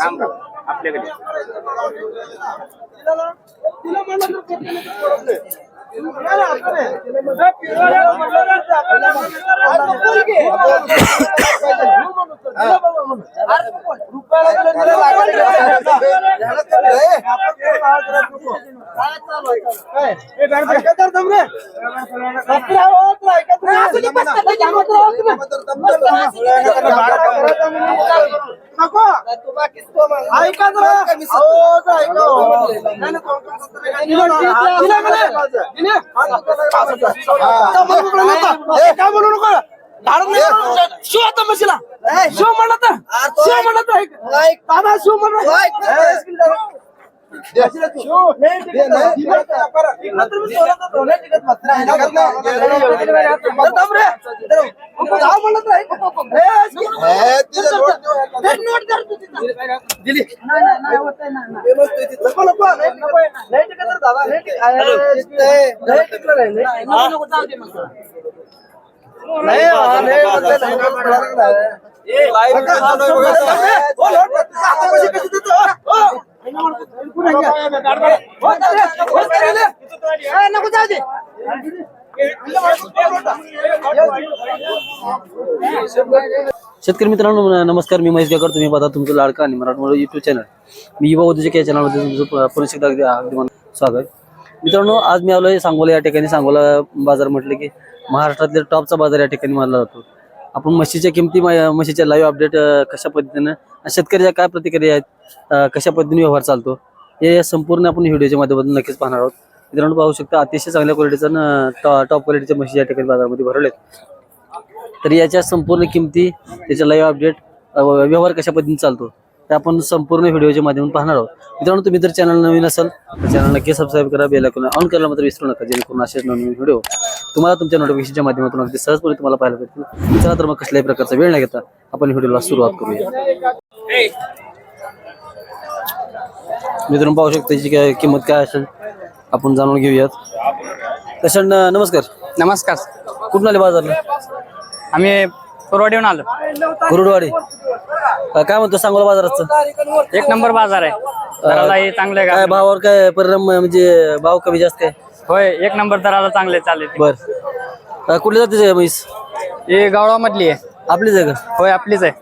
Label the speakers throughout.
Speaker 1: राम राम. आपल्याकडे.
Speaker 2: ऐका जरा. जरा ऐका. नको. नका. ए, काय बोलू नको. शिव आता म्हशीला. शिव म्हणलं तर. शिव ऐक. दादा, शिव म्हणलं. ए, शिव. नाही नको, जाऊ दे,
Speaker 3: शेतकरी मित्रांनो नमस्कार. मी महेश गायकवाड तुम्ही पाहता तुमचं लाडका आणि मराठवाडा युट्यूब चॅनल मी युवा उद्योजक या चॅनलमध्ये तुमचं प- अगदी अगदी स्वागत. मित्रांनो आज मी आलो आहे सांगोला या ठिकाणी. सांगोला बाजार म्हटलं की महाराष्ट्रातल्या टॉपचा बाजार या ठिकाणी मानला जातो. आपण म्हशीच्या किमती म्हशीच्या लाईव्ह अपडेट कशा पद्धतीनं शेतकऱ्याच्या काय प्रतिक्रिया आहेत? कशा पद्धतीने व्यवहार चालतो? हे संपूर्ण आपण व्हिडिओच्या माध्यमातून नक्कीच पाहणार आहोत. मित्रांनो पाहू शकता अतिशय चांगल्या क्वालिटीचा टॉप क्वालिटीच्या म्हशी या ठिकाणी बाजारामध्ये भरवलेत तर याच्या संपूर्ण किमती त्याच्या लाईव्ह अपडेट व्यवहार कशा पद्धतीने चालतो? ते आपण संपूर्ण व्हिडिओच्या माध्यमातून पाहणार आहोत. मित्रांनो तुम्ही जर चॅनल नवीन असाल तर चॅनल नक्की सबस्क्राईब करा बेल आयकॉन ऑन करायला मात्र विसरू नका जेणेकरून असेच नवीन व्हिडिओ तुम्हाला तुमच्या नोटिफिकेशनच्या माध्यमातून अगदी सहजपणे तुम्हाला पाहायला भेटतील. चला तर मग कसल्याही प्रकारचा वेळ न घेता आपण व्हिडिओला सुरुवात करूया. मित्रांनो पाहू शकता याची काय किंमत काय असेल आपण जाणून घेऊयात. तसं नमस्कार.
Speaker 4: नमस्कार.
Speaker 3: कुठून आले बाजारला?
Speaker 4: आम्ही कोरवाडीहून आलो.
Speaker 3: कुरुडवाडी. अं, काय म्हणतो सांगोला बाजाराचं?
Speaker 4: एक नंबर बाजार आहे. चांगले
Speaker 3: काय
Speaker 4: का?
Speaker 3: भावावर काय परिणाम म्हणजे भाव कमी जास्त काय
Speaker 4: होय एक नंबर दराला चांगले चालेल
Speaker 3: बर. अं, कुठल्या जातीचे म्हैस?
Speaker 4: ही गावळा मधली आहे.
Speaker 3: आपलीच आहे का?
Speaker 4: होय आपलीच आहे.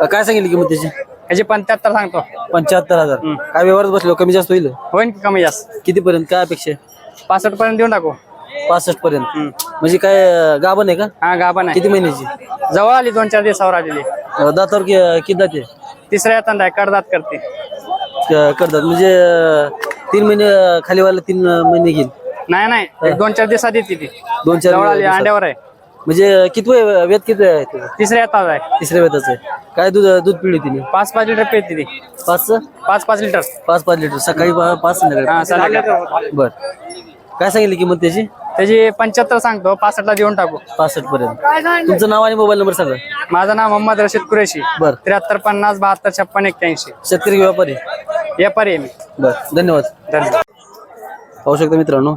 Speaker 3: अं, काय सांगितली किंमत त्याची?
Speaker 4: ह्याची पंच्याहत्तर सांगतो.
Speaker 3: पंच्याहत्तर हजार. काय व्यवहारात बसलो कमी जास्त होईल?
Speaker 4: होईन की कमी जास्त.
Speaker 3: किती पर्यंत काय अपेक्षा आहे?
Speaker 4: पासष्ट पर्यंत देऊन टाकू.
Speaker 3: पासष्ट पर्यंत. म्हणजे काय अं, गाभण आहे का?
Speaker 4: हा गाभा
Speaker 3: किती
Speaker 4: नाही
Speaker 3: महिन्याची?
Speaker 4: जवळ आली दोन चार दिवसावर आलेली.
Speaker 3: अं, दातावर कि- किती दाते
Speaker 4: तिसऱ्या येतात आहे कडदात करते.
Speaker 3: क- करतात म्हणजे अं, तीन महिने अं, खाली वाला तीन अं, महिने घेईल.
Speaker 4: नाही नाही. एक दोन चार दिवसात येते ती.
Speaker 3: दोन चार
Speaker 4: जवळ आली
Speaker 3: दिवसात.
Speaker 4: अंड्यावर आहे.
Speaker 3: म्हणजे किती वेळ वेद किती आहे?
Speaker 4: तिसऱ्या येतात आहे.
Speaker 3: तिसऱ्या वेताचं आहे. काय दूध दूध पिळी तिने?
Speaker 4: पाच पाच लिटर पेते ती.
Speaker 3: पाच?
Speaker 4: पाच पाच लिटर.
Speaker 3: पाच पाच लिटर. सकाळी पा- पाच
Speaker 4: हा
Speaker 3: संध्याकाळी.
Speaker 4: चालेल
Speaker 3: बर. काय सांगितली किंमत त्याची?
Speaker 4: त्याची पंच्याहत्तर सांगतो पासष्टला देऊन टाकू.
Speaker 3: पासष्ट पर्यंत तुमचं नाव आणि मोबाईल नंबर सांगा.
Speaker 4: माझं नाव मोहम्मद रशीद कुरेशी.
Speaker 3: बर.
Speaker 4: त्र्याहत्तर पन्नास बहात्तर छप्पन एक्क्याऐंशी.
Speaker 3: शेतकरी व्यापारी?
Speaker 4: व्यापारी आहे मी.
Speaker 3: बर धन्यवाद.
Speaker 4: धन्यवाद.
Speaker 3: पाहू शकता मित्रांनो.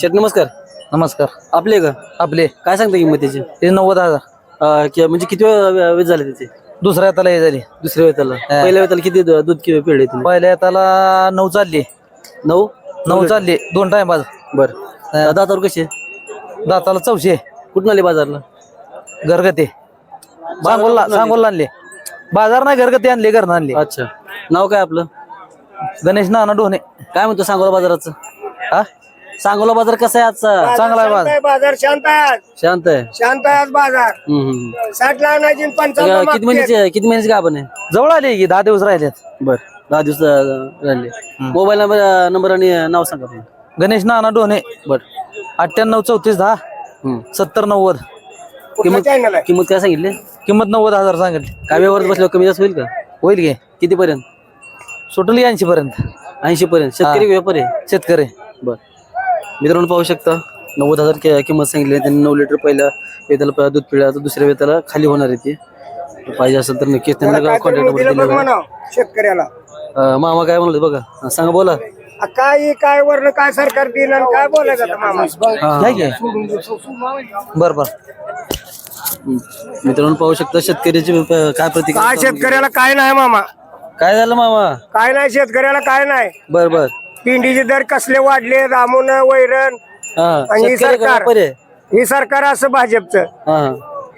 Speaker 3: शेट नमस्कार.
Speaker 2: नमस्कार.
Speaker 3: आपले का?
Speaker 2: आपले.
Speaker 3: काय सांगता किंमत त्याची?
Speaker 2: हे नव्वद हजार.
Speaker 3: कि- म्हणजे किती वेळ वेळ झाले त्याचे?
Speaker 2: दुसऱ्या हाताला हे झाली.
Speaker 3: दुसऱ्या वेताला. पहिल्या वेताला किती दु- दूध किती पिळले
Speaker 2: पहिल्या हाताला नऊ चालली.
Speaker 3: नऊ?
Speaker 2: नऊ चालली. दोन टाइम बाज
Speaker 3: बर. दातावर कसे
Speaker 2: दाताला चौशे.
Speaker 3: कुठून आले बाजारला?
Speaker 2: घरगती. सांगोलला सांगोलला आणले. बाजार नाही घरगती आणले घरनं आणले.
Speaker 3: अच्छा. नाव काय आपलं?
Speaker 2: गणेश नाना डोने
Speaker 3: काय म्हणतो सांगोला बाजाराचं? हा? सांगोला बाजार कसा आहे आजचा?
Speaker 2: चांगला आहे बाजार.
Speaker 5: बाजार शांत आहे
Speaker 3: शांत आहे.
Speaker 5: शांत आहे आज बाजार.
Speaker 3: हम्म, हम्म.
Speaker 5: साठ ला आणायची आणि पंचावन्न
Speaker 3: तर किती महिन्याचे किती महिन्याचे का आपण आहे?
Speaker 2: जवळ आले की दहा दिवस राहिलेत.
Speaker 3: बर. दहा दिवस अं, राहिले. मोबाईल नंबर नंबर आणि नाव सांगा आपलं.
Speaker 2: गणेश नाना डोने
Speaker 3: बर.
Speaker 2: अठ्ठ्याण्णव चौतीस दहा. सत्तर नव्वद.
Speaker 5: चॅनल आहे?
Speaker 3: किंमत काय सांगितली?
Speaker 2: किंमत नव्वद हजार सांगितली.
Speaker 3: काय व्यवहार बसल्यावर कमी जास्त होईल का?
Speaker 2: होईल घे
Speaker 3: किती पर्यंत
Speaker 2: सुटली ऐंशी पर्यंत
Speaker 3: ऐंशी पर्यंत शेतकरी व्यापारी आहे?
Speaker 2: शेतकरी.
Speaker 3: बर. मित्रांनो पाहू शकता नव्वद हजार कि- किंमत सांगितली. आहे. त्यांनी नऊ लिटर पहिल्या वेताला प- दूध पिळा तर दुसऱ्या वेताला खाली होणार आहे ती. पाहिजे असेल तर नक्कीच त्यांना कॉन्टॅक्ट नंबर
Speaker 5: दिलं बघ
Speaker 3: दिलेला आहे.
Speaker 5: म्हणा शेतकऱ्याला.
Speaker 3: अं, मामा काय म्हणलं बघा? हा, सांगा बोला.
Speaker 5: काय काय वरण काय सरकार दिलं आणि काय बोलायचं आता मामा?
Speaker 2: बर.
Speaker 3: मित्रांनो पाहू शकता शेतकऱ्याची काय प्रतिक्रिया
Speaker 5: काय शेतकऱ्याला काय नाही मामा.
Speaker 3: काय झालं मामा?
Speaker 5: काय नाही शेतकऱ्याला काय नाही.
Speaker 3: बर बर.
Speaker 5: पिंडीचे दर कसले वाढले रामून वैरण
Speaker 3: हा
Speaker 5: आणि
Speaker 3: शेतकरी
Speaker 5: सरकार.
Speaker 3: व्यापारी आहे?
Speaker 5: ही सरकार असं भाजपचं.
Speaker 3: हा. हा.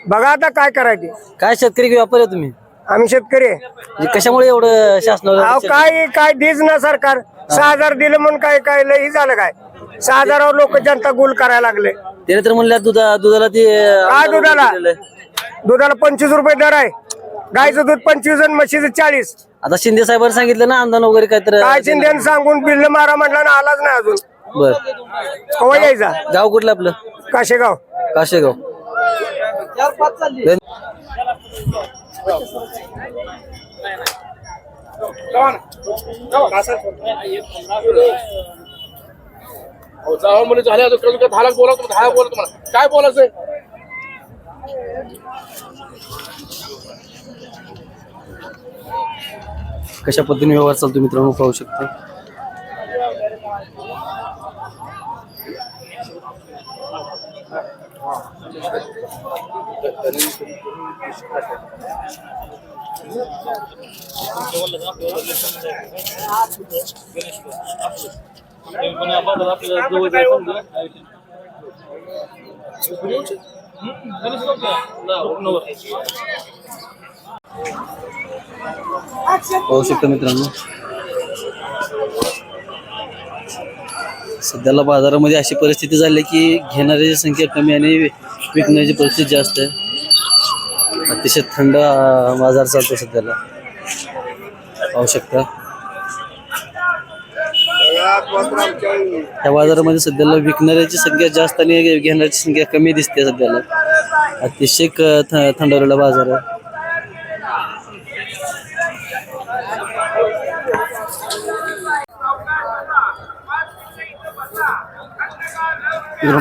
Speaker 5: बघा आता काय करायचे.
Speaker 3: काय शेतकरी की व्यापारी आहे तुम्ही?
Speaker 5: आम्ही शेतकरी आहे.
Speaker 3: म्हणजे कशामुळे एवढं शासनाला
Speaker 5: अहो काय काय देच ना सरकार. सहा हजार दिलं म्हणून काय काय लई झालं काय? सहा हजारावर लोक जनता गुल करायला लागले.
Speaker 3: त्याने तर म्हणल्या दुधा दुधाला ते
Speaker 5: काय दुधाला. दुधाला पंचवीस रुपये दर आहे. गायचं दूध पंचवीस आणि म्हशीचं चाळीस.
Speaker 3: आता शिंदे साहेबांनी सांगितलं ना आमदार वगैरे काय तर
Speaker 5: काय शिंदेनं सांगून बिल्ल मारा म्हटलं ना आलाच नाही अजून.
Speaker 3: बर.
Speaker 5: कवा यायचा?
Speaker 3: गाव कुठलं आपलं?
Speaker 5: काशेगाव.
Speaker 3: काशेगाव.
Speaker 2: अहो, जावं म्हणे झाले आता तुला दहा लाख बोला तुम्ही दहा बोला तुम्हाला. काय बोलायचंय?
Speaker 3: कशा पद्धतीने व्यवहार चालतो मित्रांनो पाहू शकता. पाहू शकता मित्रांनो. सध्याला बाजारामध्ये अशी परिस्थिती झाली की घेणाऱ्याची संख्या कमी आणि विकण्याची परिस्थिती जास्त आहे. अतिशय थंड बाजार चालतो सध्याला. पाहू शकता. त्या बाजारामध्ये सध्याला विकणाऱ्याची संख्या जास्त आणि घेणाऱ्याची संख्या कमी दिसते सध्याला. अतिशय थंडवलेला बाजार आहे.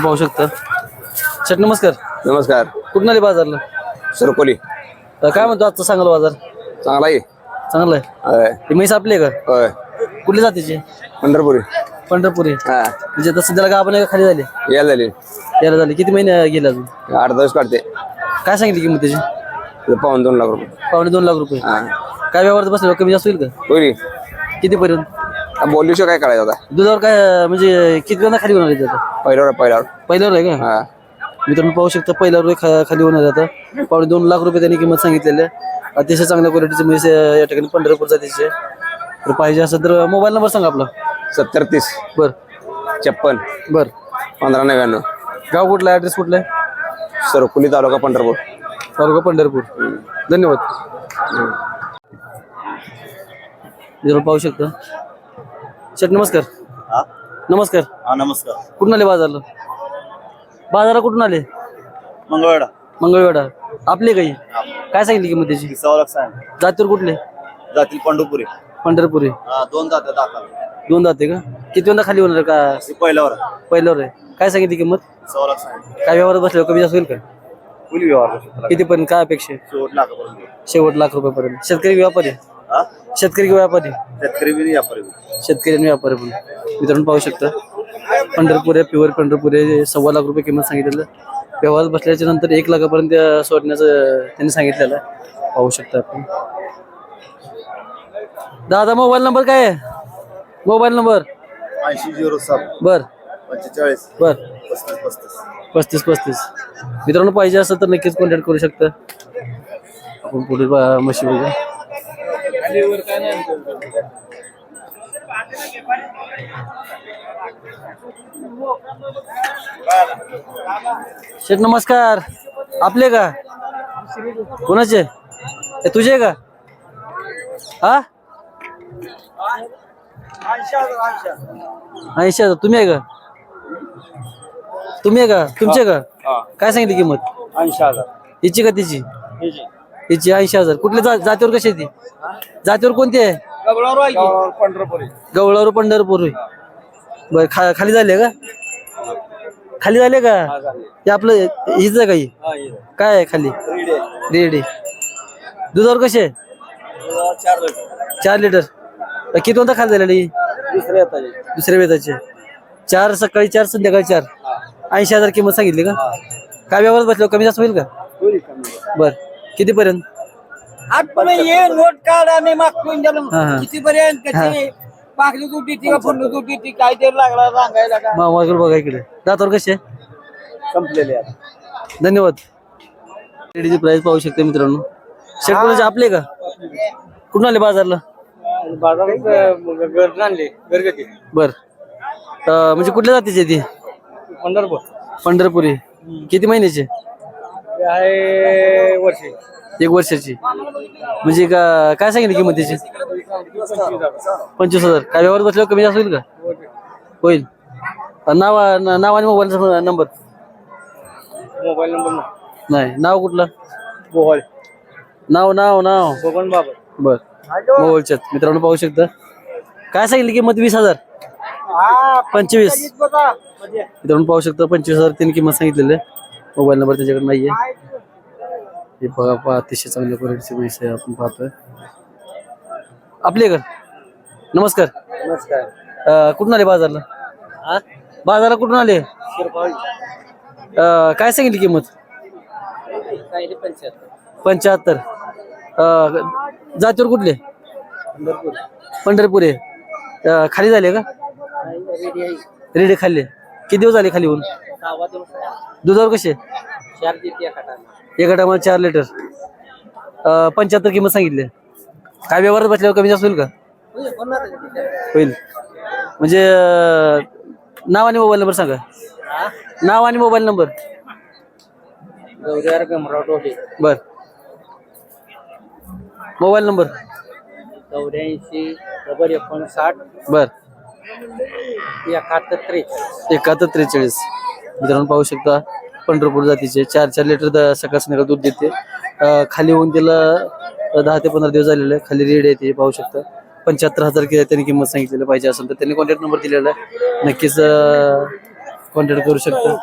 Speaker 3: पाहू शकता. शेट नमस्कार.
Speaker 1: नमस्कार.
Speaker 3: कुठून आले बाजारला?
Speaker 1: सुरकोली.
Speaker 3: तर काय म्हणतो आजचा चांगला बाजार?
Speaker 1: चांगला आहे.
Speaker 3: चांगला आहे?
Speaker 1: होय.
Speaker 3: ते म्हैस आपली आहे का?
Speaker 1: होय.
Speaker 3: कुठली जातीची?
Speaker 1: पंढरपुरी.
Speaker 3: पंढरपुरी.
Speaker 1: हा.
Speaker 3: म्हणजे आता सध्याला का आपण खाली झाली?
Speaker 1: यायला झाली.
Speaker 3: यायला झाली. किती महिने गेले अजून?
Speaker 1: आठ दिवस काढते.
Speaker 3: काय सांगितली किंमत त्याची?
Speaker 1: पाऊन दोन लाख रुपये.
Speaker 3: पावणे दोन लाख रुपये.
Speaker 1: हा.
Speaker 3: काय व्यवहार बसले कमी जास्त होईल का?
Speaker 1: होईल.
Speaker 3: किती पर्यंत?
Speaker 1: हा, बोलू काय करायचं आता?
Speaker 3: दुधावर काय म्हणजे किती वेळा खाली होणार आहे आता?
Speaker 1: पहिल्यावर पहिल्यावर.
Speaker 3: पहिल्यावर आहे का?
Speaker 1: हा.
Speaker 3: मित्रांनो पाहू शकता पहिल्यावर एक खा- खाली होणार आहे आता. पावणे दोन लाख रुपये त्यांनी किंमत सांगितलेली आहे. अतिशय चांगल्या क्वालिटीचे म्हैस अं, या ठिकाणी पंढरपूर जातीचे तर पाहिजे असेल तर मोबाईल नंबर सांगा आपला.
Speaker 1: सत्तर तीस.
Speaker 3: बर.
Speaker 1: छप्पन.
Speaker 3: बर.
Speaker 1: पंधरा नव्याण्णव.
Speaker 3: गाव कुठला आहे? ॲड्रेस कुठला आहे?
Speaker 1: सुरकुली तालुका पंढरपूर.
Speaker 3: तालुका पंढरपूर. धन्यवाद. मित्रांनो पाहू शकता. शेट नमस्कार. नमस्कार.
Speaker 6: हा नमस्कार.
Speaker 3: कुठून आले बाजारला? बाजारा कुठून आले?
Speaker 6: मंगळवेढा.
Speaker 3: मंगळवेढा. आपले काही काय सांगितली किंमत त्याची?
Speaker 6: सव्वा लाख सांग.
Speaker 3: जातीवर कुठले?
Speaker 6: जातील पंढरपुरी.
Speaker 3: पंढरपुरी.
Speaker 6: हा दोन दाखल
Speaker 3: दोन जाते का? किती खाली होणार का?
Speaker 6: पहिल्यावर.
Speaker 3: पहिल्यावर आहे. काय सांगितली किंमत?
Speaker 6: सव्वा लाख सांग.
Speaker 3: काय व्यवहारात बसल्यावर कमी जास्त होईल का?
Speaker 6: फुल व्यवहार
Speaker 3: किती पर्यंत? काय अपेक्षा आहे?
Speaker 6: शेवट लाखापर्यंत.
Speaker 3: शेवट लाख रुपयापर्यंत. शेतकरी व्यापारी
Speaker 6: हा?
Speaker 3: शेतकरी की व्यापारी.
Speaker 6: शेतकरी बी व्यापारी बी.
Speaker 3: शेतकरी आणि व्यापारी पण. मित्रांनो पाहू शकता. पंढरपूर आहे प्युअर पंढरपूर आहे सव्वा लाख रुपये किंमत सांगितलेलं. व्यवहार बसल्याच्या नंतर एक लाखापर्यंत सोडण्याचं त्यांनी सांगितलेलं आहे. पाहू शकता आपण. दादा मोबाईल नंबर काय आहे? मोबाईल नंबर
Speaker 6: ऐंशी झिरो सात.
Speaker 3: बर.
Speaker 6: पंचेचाळीस.
Speaker 3: बर.
Speaker 6: पस्तीस पस्तीस.
Speaker 3: पस्तीस पस्तीस. मित्रांनो पाहिजे असेल तर नक्कीच कॉन्टॅक्ट करू शकता. आपण पुढे म्हशी बघू. शेठ नमस्कार. आपले का? कोणाचे? तुझे का? हा ऐंशी तुम्ही आहे का? तुम्ही आहे का? तुमचे का? काय सांगितली किंमत?
Speaker 6: ऐंशी हजार.
Speaker 3: हिची का तिची? हिची. ऐंशी हजार. कुठल्या जा- जातीवर कशी आहे ती? जातीवर कोणती आहे?
Speaker 6: पंढरपुरी.
Speaker 3: गवळावर पंढरपूर. बर खा खाली झाले का? खाली झाले का? हे आपलं हिच आहे का ही? काय आहे खाली? रेडी दुधावर कसे आहे? चार लिटर. किती कोणता खाली झालेली? दुसऱ्या वेताचे चार सकाळी चार संध्याकाळी चार. ऐंशी हजार किंमत सांगितली का? काय व्यवहार बसल्यावर कमी जास्त होईल का? बर. किती पर्यंत
Speaker 7: आठपण ये नोट काढ आणि मागून गेलो पाकली तुटी ती का फुंड तुटी ती? काय तरी लागला सांगायला का?
Speaker 3: मामाकडे बघा इकडे. दातावर कसे
Speaker 6: संपलेले
Speaker 3: धन्यवाद. रेडीची प्राइस पाहू शकते मित्रांनो. शेट कोणाचे? आपले का? कुठून आले बाजारला?
Speaker 4: बाजारात आणले घरगती.
Speaker 3: बर. अं, म्हणजे कुठल्या जातीचे ती?
Speaker 4: पंढरपूर.
Speaker 3: पंढरपुरी. किती महिन्याचे
Speaker 4: आहे वर्षी.
Speaker 3: एक वर्षाची. म्हणजे का काय सांगितलं किंमत त्याची? पंचवीस हजार. काय व्यवहार बसल्यावर कमी जास्त होईल का? होईल. नाव नाव आणि मोबाईल नंबर?
Speaker 4: मोबाईल नंबर
Speaker 3: नाही. नाव कुठलं? नाव नाव नाव.
Speaker 4: बघून बाबा
Speaker 3: बर. मोबाईलच्यात. मित्रांनो पाहू शकता. काय सांगितलं किंमत? वीस हजार. पंचवीस. मित्रांनो पाहू शकता. पंचवीस हजार त्यांनी किंमत सांगितलेली मोबाईल नंबर त्याच्याकडे नाहीये. हे बघा पहा अतिशय चांगल्या क्वालिटीची म्हैस आहे आपण पाहतोय. आपले नमस्कार.
Speaker 7: नमस्कार.
Speaker 3: अं, कुठून आले बाजारला? बाजारला कुठून आले? अं, काय सांगितली किंमत? पंच्याहत्तर. अं, जातीवर कुठले? पंढरपूर. आहे. अं, खाली झाले का? रेडे खाल्ले. किती दिवस झाले खाली होऊन? दुधावर कसे? एका टायमाला चार लिटर पंच्याहत्तर किंमत सांगितली. काय व्यवहारात बसल्यावर कमी जास्त होईल का? होईल म्हणजे अं, नाव आणि मोबाईल नंबर सांगा. नाव आणि मोबाईल नंबर. बर. Mobile number.
Speaker 7: चौऱ्याऐंशी डबल एकोणसाठ.
Speaker 3: बर.
Speaker 7: एकाहत्तर त्रेचाळीस.
Speaker 3: एकाहत्तर त्रेचाळीस. मित्रांनो पाहू शकता. पंढरपूर जातीचे. चार चार लिटर द- सकाळ संध्याकाळ दूध देते. अं, खाली होऊन तिला अं, दहा ते पंधरा दिवस झालेले. आहे. खाली रेड आहे पाहू शकता. पंच्याहत्तर हजार कि- त्यांनी किंमत सांगितलेली पाहिजे असेल तर त्यांनी कॉन्टॅक्ट नंबर दिलेला आहे. नक्कीच कॉन्टॅक्ट करू शकता.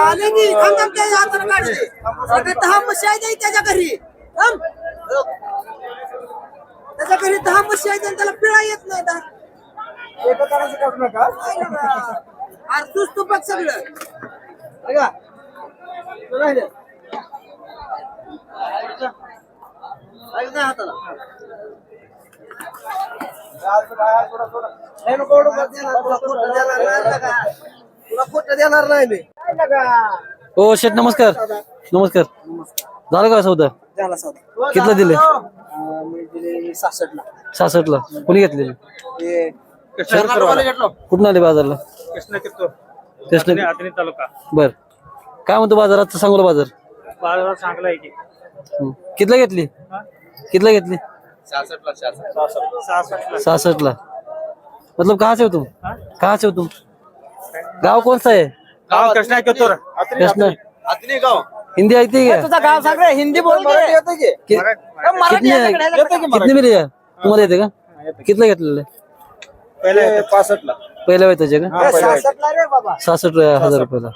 Speaker 2: आले की थांब थांब हातानं दहा म्हशी आहेत आई त्याच्या घरी थांब. त्याच्या घरी दहा म्हशी आहेत आणि त्याला पिळा येत नाही दहा. अरे तूच तू बघ सगळं राहिलं. हाताला. देणार. नाही मी.
Speaker 3: हो शेठ नमस्कार. नमस्कार. झालं का सौदा?
Speaker 2: झाला सौदा.
Speaker 3: कितला दिले?
Speaker 2: मी दिले सहासष्ट ला
Speaker 3: सहासष्ट ला कोणी घेतलेले कुठून आले बाजारला? कृष्ण
Speaker 4: तालुका.
Speaker 3: बर. काय म्हणतो बाजारात? सांगू बाजार.
Speaker 4: बाजारात चांगला आहे की.
Speaker 3: हं. कितला घेतली? कितला घेतली? सहासष्ट ला मतलब कहाँ से हो तुम? कहाँ से हो तुम? गाँव कौन सा है?
Speaker 4: कृष्णा केतुर
Speaker 3: कृष्ण।
Speaker 6: आतनी गाव।
Speaker 3: हिंदी आती है क्या?
Speaker 7: तुझा गाव हिंदी बोल
Speaker 2: मराठी येतं की
Speaker 3: कि- कितने कितने मिले तुम्हाला येते का? कितला घेतलेलं
Speaker 6: पहिले पासष्ट ला
Speaker 3: पहिल्या वेताचे का?
Speaker 2: बाबा।
Speaker 3: सहासष्ट हज़ार रुपयाला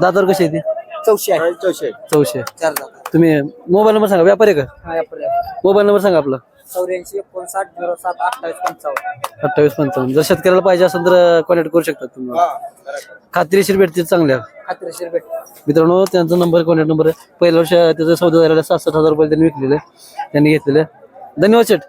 Speaker 3: दातावर कशी आहे ती
Speaker 2: चौशे.
Speaker 6: चौशे.
Speaker 3: चौशे तुम्ही मोबाईल नंबर सांगा व्यापारी का? मोबाईल नंबर सांगा आपला.
Speaker 7: चौऱ्याऐंशी एकोणसाठ झिरो सात अठ्ठावीस पंचावन्न.
Speaker 3: अठ्ठावीस पंचावन्न. जर शेतकऱ्याला पाहिजे असेल तर कॉन्टॅक्ट करू शकता तुम्ही. खात्रीशीर भेटतील चांगल्या.
Speaker 7: खात्रीशीर भेट
Speaker 3: मित्रांनो त्यांचा नंबर कॉन्टॅक्ट नंबर आहे. पहिल्या वर्ष त्याचा सौदा झालेला सहासष्ट हजार रुपये त्यांनी विकलेले. त्यांनी घेतलेले. धन्यवाद शेठ.